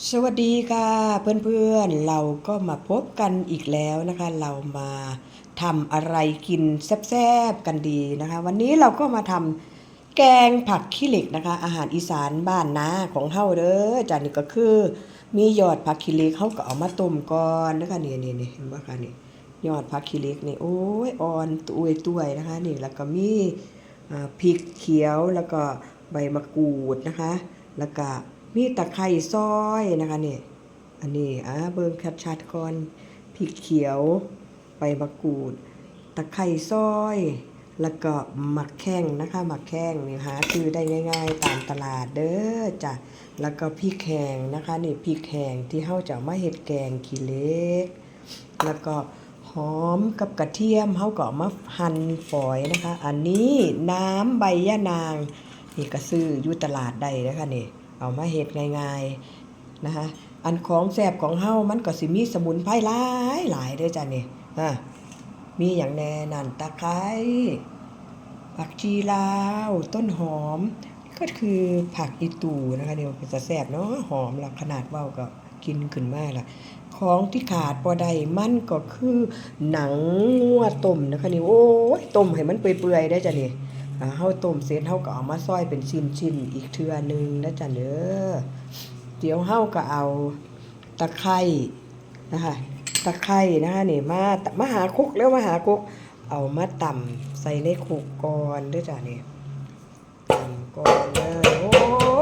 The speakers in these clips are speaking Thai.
สวัสดีค่ะเพื่อนๆเราก็มาพบกันอีกแล้วนะคะ เรามาทำอะไรกินแซ่บๆกันดีนะคะ วันนี้เราก็มาทำแกงผักขี้เหล็กนะคะ อาหารอีสานบ้านนาของเฮาเด้อจานนี้ก็คือ มียอดผักขี้เหล็กเขาก็เอามาต้มก่อนนะคะนี่นี่นี่เห็นปะคะนี่ยอดผักขี้เหล็กนี่โอ้ยอ่อนตุยตุยๆนะคะนี่แล้วก็มีพริกเขียวแล้วก็ใบมะกรูดนะคะ แล้วก็ มีตะไคร้ซอยนะคะนี่อันนี้อ่าเบิ่งชัดๆก่อนพริกเขียวใบมะกรูด ตะไคร้ซอย แล้วก็หมักแข้งนะคะหมักแข้งนี่หาซื้อได้ง่าย ๆ ตามตลาดเด้อจ้ะแล้วก็พริกแห้งนะคะนี่พริกแห้งที่เฮาจะเอามาเฮ็ดแกงขี้เล็ก แล้วก็หอมกับกระเทียมเฮาก็เอามาหั่นฝอยนะคะ อันนี้น้ำใบยะนางนี่ก็ซื้ออยู่ตลาดได้นะคะนี่ เอามาเฮ็ดง่ายๆนะคะอันของแซ่บของเฮามันก็สิมีสมุนไพรหลายหลายเด้อจ้ะนี่อะมีอย่างแน่นั่นตะไคร้ผักชีลาว ต้นหอม ก็คือผักอีตูนะคะนี่มันเป็นจะแซ่บเนาะหอมละขนาดเว้าก็กินขึ้นมากละของที่ขาดบ่ได้มันก็คือหนังงัวต้มนะคะนี่โอ้ยต้มให้มันเปื่อยๆได้จ้ะนี่ เฮาต้มเสร็จเฮาก็เอามาซอยเป็นชิ้นๆอีกเทื่อหนึงนะจ๊ะเด้อเดี๋ยวเฮาก็เอาตะไคร้นะคะตะไคร้นะคะนี่มามาหาคุกแล้วมาหาคุก เอามาตำใส่ในคุกก่อนเด้อจ้ะนี่ตำก่อนเด้อโอ้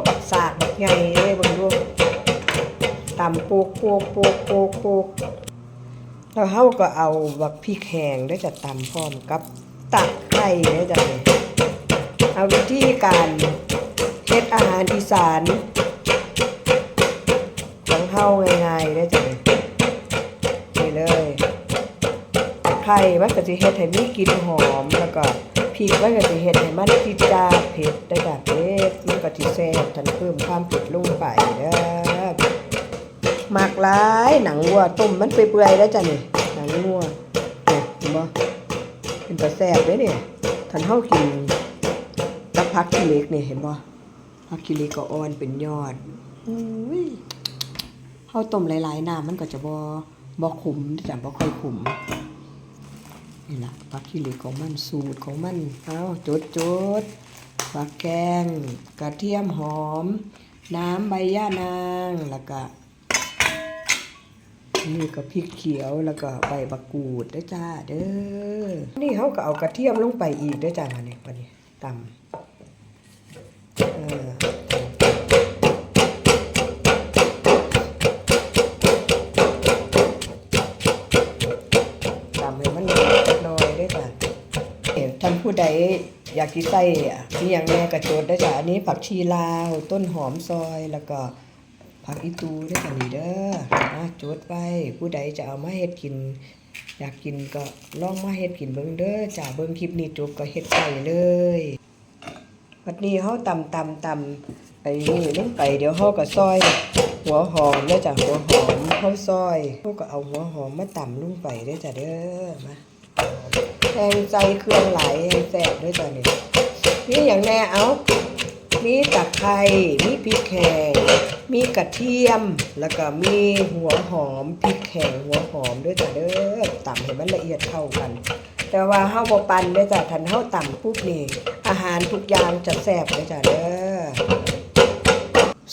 บักสากบักใหญ่เลยบิ่งดูตำโปกโปกโปกโปกโปกแล้วเฮาก็เอาบักพริกแห้งเด้อจ้ะตำพร้อมกับตะไคร้เด้อจ้ะนี่ เอาวิธีการเฮ็ดอาหารอีสานของเฮาง่ายๆได้จ้ะนี่เลยไข่มันก็สิเฮ็ดให้มีกลิ่นหอมแล้วก็พริกมันก็สิเฮ็ดให้มันจิดจาเผ็ดได้จ้ะเผ็ดมันก็สิแซ่บทันเพิ่มความเผ็ดลงไปเด้อหมักหลายหนังวัวต้มมันเปื่อยๆได้จ้ะนี่หนังวัวเนี่ยเห็นบ่เป็นตาแซ่บเด้เนี่ยทันเฮากิน กักขี้เล็กเนี่ยเห็นบ่ผักขี้เล็กก็อ่อนเป็นยอดอุ้ยเฮาต้มหลายๆน้ำมันก็จะบ่บ่ขุมจ้ะบ่ค่อยขุมนี่ล่ะผักขี้เล็กของมันสูตรของมันเอาจดจดผักแกง กระเทียมหอม น้ำใบย่านางแล้วก็นี่ก็พริกเขียวแล้วก็ใบบักกูดด้จ้าเด้อ นี่เขาก็เอากระเทียมลงไปอีกด้จ้ามานี่วันนี้ตำ ตำให้มันหน่อยได้อจ้ะท่านผู้ใดอยากกินไส้อะมีอย่างแน่กระโจดได้จ้ะอันนี้ผักชีลาวต้นหอมซอยแล้วก็ผักอีตูได้จ้ะนี่เด้อนะโจดไว้ผู้ใดจะเอามาเฮ็ดกิน อยากกินก็ลองมาเฮ็ดกินเบิ่งเด้อจ้าเบิ่งคลิปนี้จบก็เฮ็ดไปเลย วันนี้เฮาตำตำตำไอ้นี่ลงไปเดี๋ยวเฮาก็ซอย หัวหอมเด้อจ้ะหัวหอมเฮาซอยเฮาก็เอาหัวหอมมาตำลงไปเด้อจ้ะเด้อมาแทงใจเครื่องไหลายให้แซ่บด้อจ้ะนี่นี่อย่างแน่เอามีตะไคร้มีพริกแห้งมีกระเทียม แล้วก็มีหัวหอมพริกแห้งหัวหอมด้วยจ้ะเด้อตำให้มันละเอียดเข้ากัน แต่ว่าเฮาบ่ปั่นเด้อจ้ะทันเฮาตำปุ๊บนี่อาหารทุกอย่างจะแซ่บเด้อจ้ะเด้อ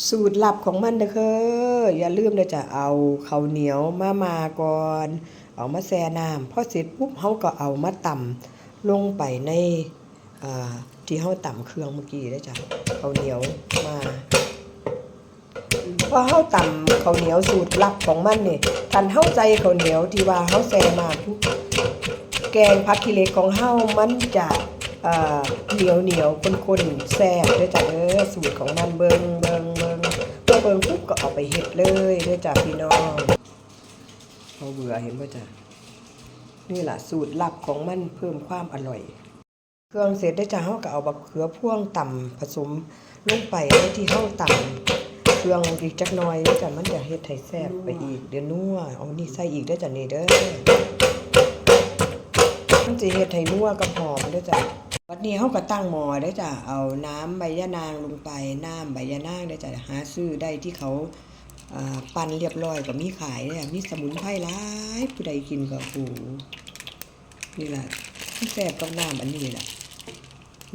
สูตรลับของมันเด้อคืออย่าลืมเด้อจ้ะเอาข้าวเหนียวมามาก่อน เอามาแช่น้ำพอเสร็จปุ๊บเฮาก็เอามาตำลงไปในอ่าที่เฮาตำเครื่องเมื่อกี้เด้อจ้ะข้าวเหนียวมาพอเฮาตำข้าวเหนียวสูตรลับของมันนี่ทันเฮาใจข้าวเหนียวที่ว่าเฮาแซ่มาทุก กงผักขี้เหล็กของเฮามันจะเหนียวเหนียวข้นๆแซ่บด้อจ้ะเด้อสูตรของมันเบิงเบิงเบิงเมื่อเบิงปุ๊บก็เอาไปเฮ็ดเลยด้อจ้ะพี่น้องเฮาเบื่อเห็นบ่ะจ้ะนี่แหละสูตรลับของมันเพิ่มความอร่อย เครื่องเสร็จได้จ้ะเฮาก็เอาบักเขือพ่วงต่ำผสมลงไปในที่เฮาต่ำเครื่องอีกจักหน่อยด้อจ้ะมันจะเฮ็ดให้แซ่บไปอีกเดี๋ยวนัวเอานี่ใส่อีกเด้จ้ะนี่เด้อ มันสิเฮ็ดให้นัวกับหอมเด้อจ้ะวันนี้เฮาก็ตั้งหม้อเด้จ้ะเอาน้ำใบยะนางลงไปน้ำใบยะนางเด้จ้ะหาซื้อได้ที่เขาปั่นเรียบร้อยก็มีขายเนี่ยมีสมุนไพรหลายผู้ใดกินก็โอ้โหนี่แหละแซ่บกับน้ำอันนี้แหละ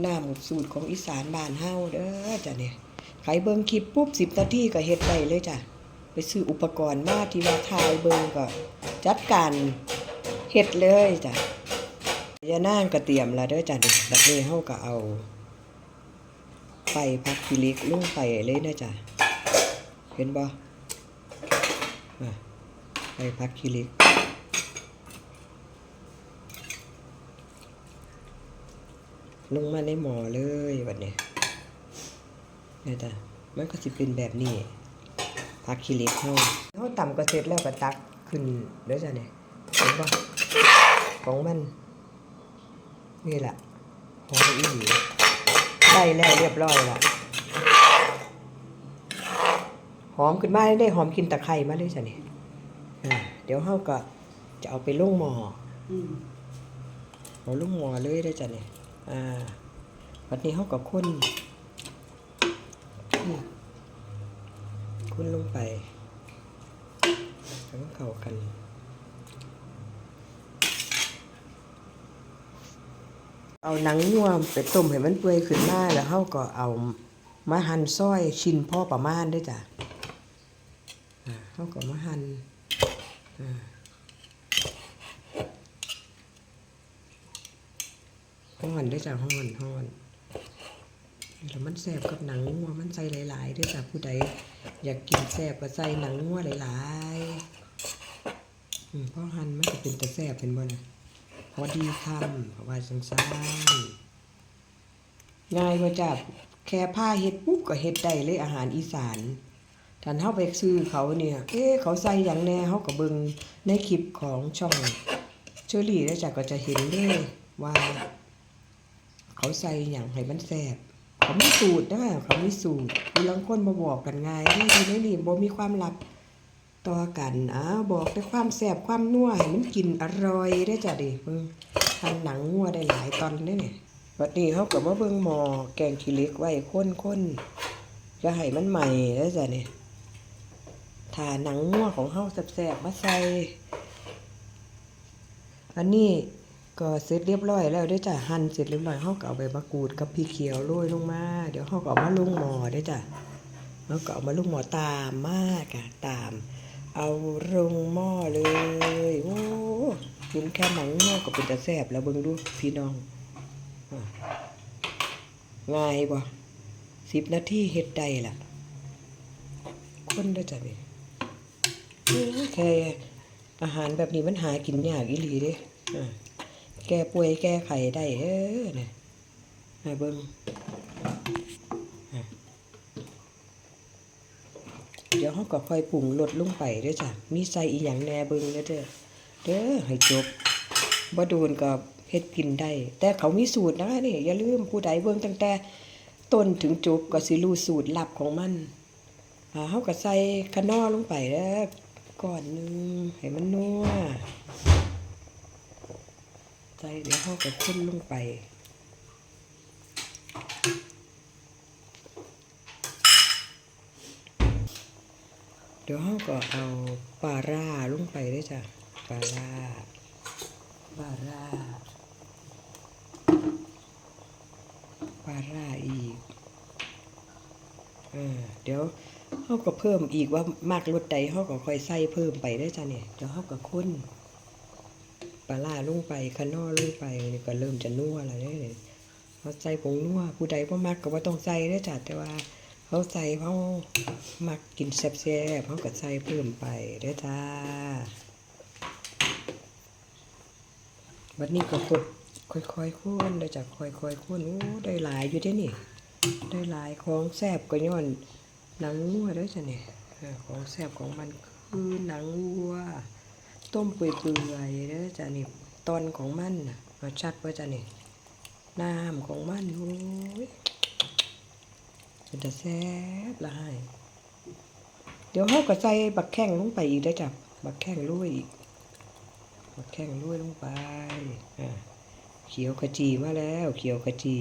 น้ำสูตรของอีสานบ้านเฮาเด้อจ้ะเนี่ยใครเบิ่งคลิปปุ๊บสิบนาทีก็เฮ็ดได้เลยจ้ะ ไปซื้ออุปกรณ์มาที่ว่าทายเบิ่งก็จัดการเฮ็ดเลยจ้ะ ยานางก็เตรียมแล้วเด้อจ้ะนี่บัดนี้เฮาก็เอาไปพักพิลิกลงไปเลยนะจ๊ะเห็นบ่อะไปพักคิลิกลงมาในหมอเลยวันนี้เนี่ยจ้ะมันก็สิเป็นแบบนี้พักคิลิกเฮาเฮาต่ำก็เสร็จแล้วก็ตักขึ้นเด้อจ้ะเนี่ยเห็นบ่ของมัน นี่แหละของอีหลีได้แล้วเรียบร้อยละหอมขึ้นมาได้หอมกินตะไคร้มาเลยจ้ะนี่อ่าเดี๋ยวเฮาก็จะเอาไปลงหม้ออเอาลงหม้อเลยได้อจ้ะนี่อ่าวันนี้เฮาก็คนอืมคนลงไปให้มันเข้ากัน เอาหนังงัวไปต้มให้มันเปื่อยขึ้นมาแล้วเฮาก็เอามาหั่นซอยชิ้นพ่อประมาณด้วยจ้ะเฮาก็มาหั่นอ่อนด้วยจ้ะฮ้อนฮ้อนแล้วมันแซ่บกับหนังงัวมันใส่หลายๆด้วยจ้ะผู้ใดอยากกินแซ่บก็ใส่หนังงัวหลายๆอืมพอหั่นมันก็เป็นแต่แซ่บเป็นบ่นะ พอดีคำเพราะว่าสังสารง่ายกว่าจับแค่ผ้าเฮ็ดปุ๊บก็เฮ็ดได้เลยอาหารอีสานท่านเฮาไปซื้อเขาเนี่ย เอ๊เขาใส่หยังแน่เฮาก็เบิงในคลิปของช่องเชอรี่แล้วจ้ะก็จะเห็นเลยว่า เขาใส่หยังให้มันแซบเขาไมีสูตรนะเขาไมีสูตรผู้ลังคนมาบอกกันง่ายนี่นี่นี่บ่มีความลับ ต่อกันอ้าวบอกแต่ความแสบความนัวให้มันกินอร่อยได้จ้ะดิเบิ่งทานหนังงัวได้หลายตอนเลยเนี่ยวันนี้เขาก็มาเบิ่งหมอแกงขี้เล็กไว้ข้นๆจะให้มันใหม่ได้จ้ะเนี่ยทาหนังงัวของเฮาแสบๆมาใส่อันนี้ก็เสร็จเรียบร้อยแล้วเด้จ้ะหั่นเสร็จเรียบร้อยเฮาก็เอาใบมะกรูดกับพริกเขียวโรยลงมา เดี๋ยวเฮาก็เอามาลงหมอเด้จ้ะแล้วก็เอามาลูกหมอตามมากอะตาม เอาลงหม้อเลยโอ้กินแค่หนังหม้อก็เป็นตะแซบแล้วเบิ่งดูพี่น้องง่ายบ่สิบนาทีเฮ็ดได้ล่ะ คนได้จ้ะนี่โอ้แค่อาหารแบบนี้มันหากินยากอีหลีเด้อะแก้ป่วยแก้ไขได้เออเนี่ยเบิ่ง ดี๋ยวเขาก็ค่อยปรุงรสลงไปเด้อจ้ะมีใส่อีหยังแหน่เบิ่งเด้อเด้อเด้อให้จบบ่โดนก็เฮ็ดกินได้ แต่เขามีสูตรนะนี่อย่าลืมผู้ใดเบิ่งตั้งแต่ต้นถึงจบก็สิรู้สูตรลับของมันอ่าเฮาก็ใส่คะนอลงไปเด้อก่อนหนึงให้มันนัวใส่เดี๋ยวเฮาก็คนลงไป ดี๋ยวเราก็เอาปลาร่าลงไปด้วยจ้ะปลาร่าปลาร่าปลาร่าอีกเออเดี๋ยวเขาก็เพิ่มอีกว่ามากรสใดเขาก็ค่อยใส่เพิ่มไปได้จ้ะเนี่ยเดี๋ยวเขาก็คุ้นปลาร่าลงไปขนอลงไปนี่ก็เริ่มจะนัวแล้วเนี่ยเขาใส่ผงนัวผู้ใดบ่มักก็บ่ต้องใส่ได้จ้ะแต่ว่า เขาใส่เขามักกินแซ่บๆเขาก็ใส่เพิ่มไปเด้อจ้าวันนี้ก็กดค่อยๆค้นเด้จ้ะค่อยๆค้นโอ้ได้หลายอยู่เด้นี่ ได้หลายของแซ่บก็ย้อนหนังวัวด้อจ้ะเนี่ยของแซ่บของมันคือหนังวัว ต้มเปื่อยๆด้อจ้ะนี่ตอนของมันน่ะมาชัดว่าจ้ะเนี่ยน้ำของมันโอ้ย เป็นตาแซ่บลายเดี๋ยวเฮาก็ใส่บักแข้งลงไปอีกได้จับบักแข้งลุ้ยอีกบักแข้งลุ้ยลงไปเขียวขจีมาแล้ว เขียวขจี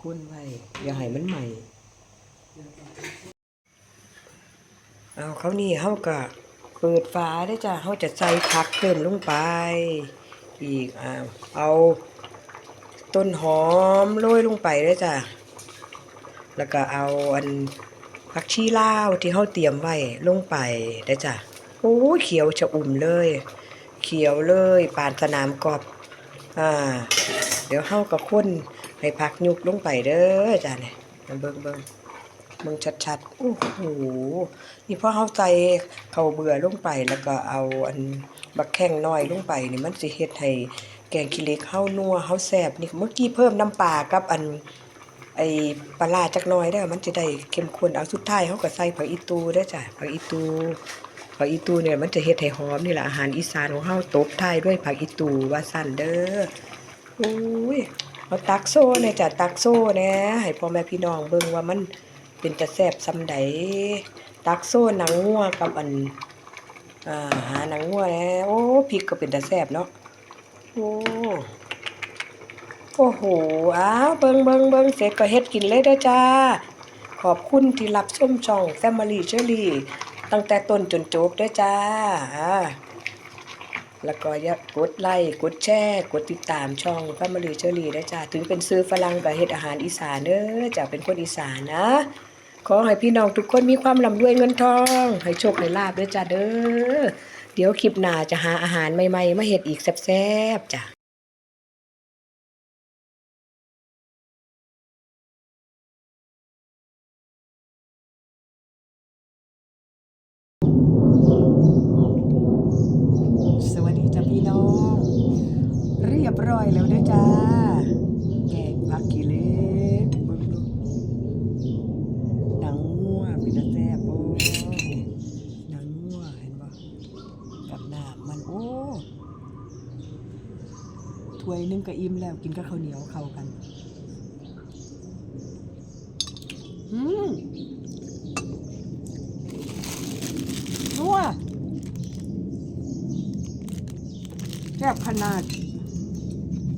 คุ้นไว้อย่าให้มันใหม่ เอาเขานี่เฮากะ เปิดฝาได้จ้ะเฮาจะใส่ผักเพิ่มลงไป อีกอ้าเอาต้นหอมโรยลงไปได้จ้ะ แล้วก็เอาอันผักชีลาวที่เฮาเตรียมไว้ลงไปได้จ้ะโอ้ยเขียวชะอุ่มเลย เขียวเลยปานสนามกอบอ่า เดี๋ยวเฮาก็คนให้ผักยุกลงไปเด้อจ้ะเนี่ยเบิ่งเบิ่ง เบิ่งชัดๆโอ้โหนี่พอเฮาใส่ข้าเบื่อลงไปแล้วก็เอาอันบักแข้งน้อยลงไปนี่มันสิเฮ็ดให้แกงขี้เล็กเฮานัวเฮาแซ่บนี่เมื่อกี้เพิ่มน้ำปลากับอันไอ้ปลาจักน่อยเด้มันจะได้เข้มข้นเอาสุดท้ายเฮาก็ใส่ผักอีตูเด้จ้ะผักอีตูผักอีตูเนี่ยมันจะเฮ็ดให้หอมนี่แหละอาหารอีสานของเฮาตบท้ายด้วยผักอีตูว่าซั่นเด้อโอ้ยเอาตักโซ่เนี่ยจ้ะตักโซ่แหนะให้พ่อแม่พี่น้องเบิ่งว่ามัน เป็นตะแซบซำใดตักโซ่หนังงัวกับอันอ่าหาหนังงัวแล้วโอ้พริกก็เป็นตาแซบเนาะโอ้โอ้โหอ้าวเบิงเบิงเบิงเสร็จก็เฮ็ดกินเลยเด้อจ้า ขอบคุณที่รับชมช่อง Family s h e r r y ตั้งแต่ต้นจนจบเด้อจ้าแล้วก็อย่ากดไลค์กดแชร์ กดติดตามช่อง Family s h e r r y ได้อจ้าถึงเป็นซื้อฝรั่งก็เฮ็ดอาหารอีสานเด้อจ้าเป็นคนอีสานนะ ขอให้พี่น้องทุกคนมีความร่ำรวยเงินทอง ให้โชคให้ลาบด้วยจ้าเด้อ เดี๋ยวคลิปหน้าจะหาอาหารใหม่ๆมาเฮ็ดอีกแซ่บๆจ้ะ สวัสดีจ้าพี่น้อง เรียบร้อยแล้วเด้อจ้า แกงผักขี้เหล็กเบิ่งดูหนังงัวเป็นตาแซ่บบ่หนังงัวเห็นบ่กับน้ำมันโอ้ถ้วยหนึง ก็อิ่มแล้วกินกับข้าวเหนียวเข้ากันอืมนัวแซ่บขนาด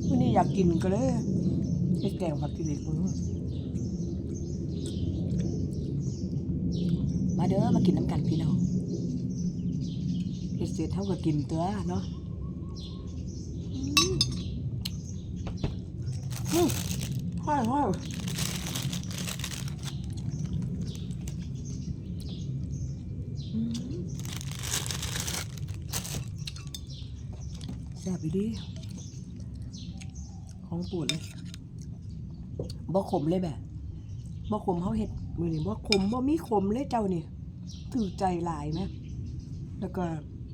วันนี้อยากกินก็เลยเฮ็ดแกงผักกิเหล็กมึงมาเด้อมากินน้ำกันพี่น้องเฮ็ดเสร็จเท่ากับกินตัวเนาะอืมอืม ห้อยแซ่บอีดี ของปูดเลยบ่ขมเลยแบบบ่ขมเขาเห็ดมือนี่บ่ขมบ่มีขมเลยเจ้านี่ถือใจหลายไหมแล้วก็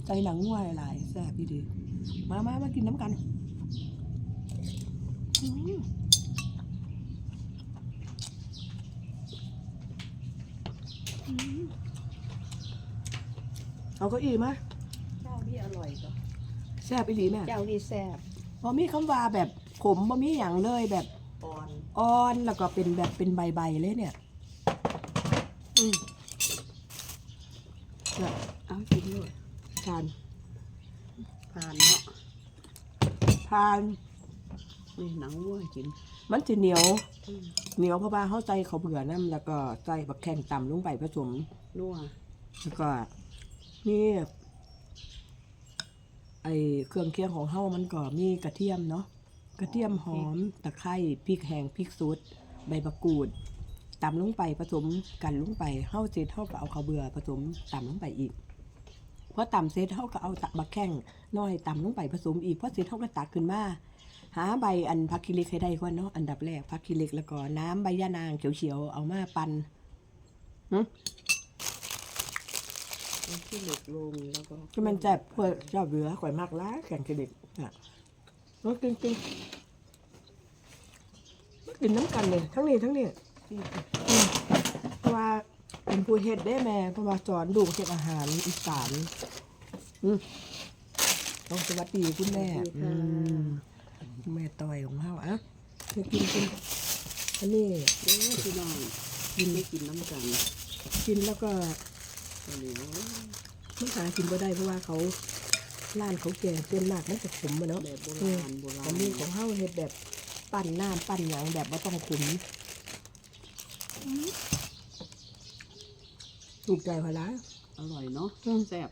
ใจหนังงัวหลายแซ่บอีดี มามามากินน้ำกัน อืมอืม เอาเก็อีมาเจ้านี่อร่อยจ้ะแซ่บอีหลีแม่เจ้านี่แซ่บบ่มีคำว่าแบบขมบ่มีหยังเลยแบบอ่อนอ่อนแล้วก็เป็นแบบเป็นใบๆเลยเนี่ย อืมเนี่ยเอากินด้วยทานผ่านเนาะทานนี่หนังวัวกิน มันจะเหนียวอืมเหนียวเพราะว่าเขาใส่เขาวเบื่อน้ำแล้วก็ใส่บักแข้งต่ำลงไปผสม นัวแล้วก็นี่ไอเครื่องเคียงของเฮามันก็มีกระเทียมเนาะกระเทียมหอมตะไคร้พริกแห้งพริกสดใบมะกรูดตำลงไปผสมกันลงไปเฮาเสร็จเฮาก็เอาข้าวเบื่อผสมตำลงไปอีกพอตำเสร็จเฮาก็เอาตะบักแข้งน้อยตำลงไปผสมอีกพอเสร็จเฮาก็ตักขึ้นมา หาใบอันผักกิเล็กให้ได้ก่อนเนาะอันดับแรกผักกิเล็กแล้วก็น้ำใบยะนางเขียวๆเอามาปั่นเอาที่เหล็กลงแล้วก็ที่มันแซ่บเพื่อชอบเรือข่อยมากล้าแข่งกิเล็กอะมากินกินมากินน้ำกันเลยทั้งนี้ทั้งนี้ที่เพราะว่าเป็นผู้เฮ็ดได้แม่เพราะว่าสอนลูกเฮ็ดอาหารอีสานอืมต้องสวัสดีคุณแม่อืมคุณแม่ต่อยของเฮาอะ ไปกินกินอันนี้เด้อพี่น้องกินไม่กินน้ำกันกินแล้วก็ข้าวเหนียวมันหากินบ่ได้เพราะว่าเขาร้านเขาแก่เส้นมากมันจะขมอะเนาะแบบโบราณโบราณอันนี้ของเฮาเฮ็ดแบบปั้นน้ำปั้นหยังแบบบ่ต้องขุมถูกใจพอแล้วอร่อยเนาะอืมแซ่บ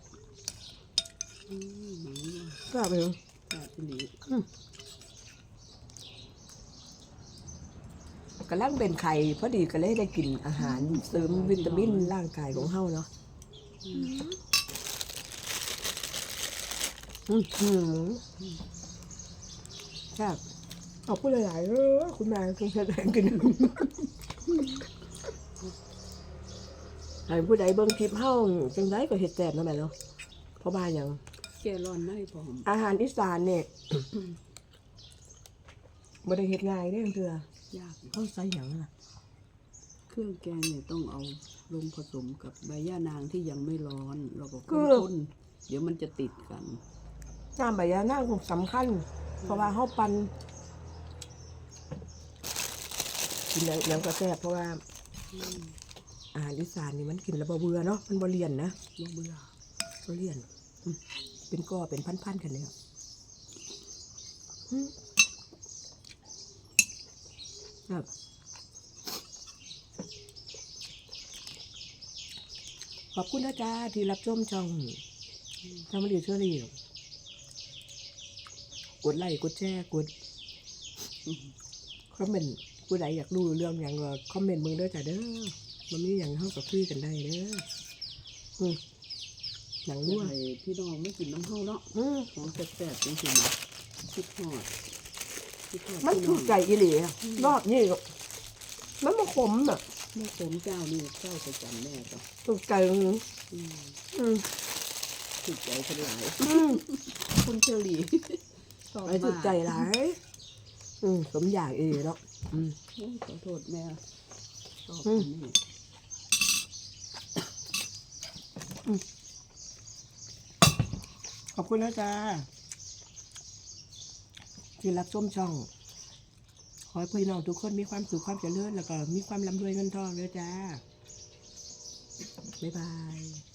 อืมหนังเนี่ยก็ไปเลยแซ่บจริง กำลังเป็นไข่พอดีก็เลยได้กินอาหารเสริมวิตามินร่างกายของเฮาเนาะอือหือครับขอบคุณหลายๆเออคุณแม่คุณแสดงกินให้ผู้ใดเบิ่งคลิปเฮาจังไดก็เฮ็ดแซ่บเนาะแม่เนาะเพราะว่าหยังแก่ร้อนได้พร้อมอาหารอีสานเนี่ยบ่ได้เฮ็ดง่ายเด้อเถื่อ ยากเฮาใส่หยังล่ะเครื่องแกงเนี่ยต้องเอาลงผสมกับใบย่านางที่ยังไม่ร้อน เราก็คนๆเดี๋ยวมันจะติดกัน น้ำใบยานางสำคัญ เพราะว่าเฮาปั่นกินหยังหยังก็แซ่บเพราะว่าอาหารอีสานนี่มันกินแล้วบ่เบื่อเนาะมันบ่เลี่ยนนะบ่เบื่อบ่เลี่ยนอืมเป็นก้อเป็นพันๆกันเลยอะอืม ครับขอบคุณนะจ๊ะที่รับชมช่องทำมาดีเชื่อรีกดไลค์กดแชร์กดคอมเมนต์ผู้ใดอยากรู้เรื่องอย่างก็คอมเมนต์มึงเด้อจ้ะเด้อมันมีอย่างเข้ากับคุยกันได้เด้ออืมหนังด้รั่ววยพี่น้องไม่กินน้ำเฮาเนาะอืมของแซ่บๆจริงๆนะคิดทอด คิดทอดมันพี่ถูน้อกงใจอีหลีอะรอบนี้ก็มันมาขมอะแม่ผมเจ้านี่เจ้าประจำแม่ก็ถูกใจอืมอืมอืมถูกใจคนหลายอืมคนเชอรี่ชอบไอ้ถูกใจมากหลายอืมสมอยากเอเนาะอืม โอ้ยขอโทษแม่ชอบอืม แม่ขอบคุณนะจ๊ะ ที่รับชมช่อง ขอให้พี่น้องทุกคนมีความสุขความเจริญแล้วก็มีความร่ำรวยเงินทองเลยจ้า บ๊ายบาย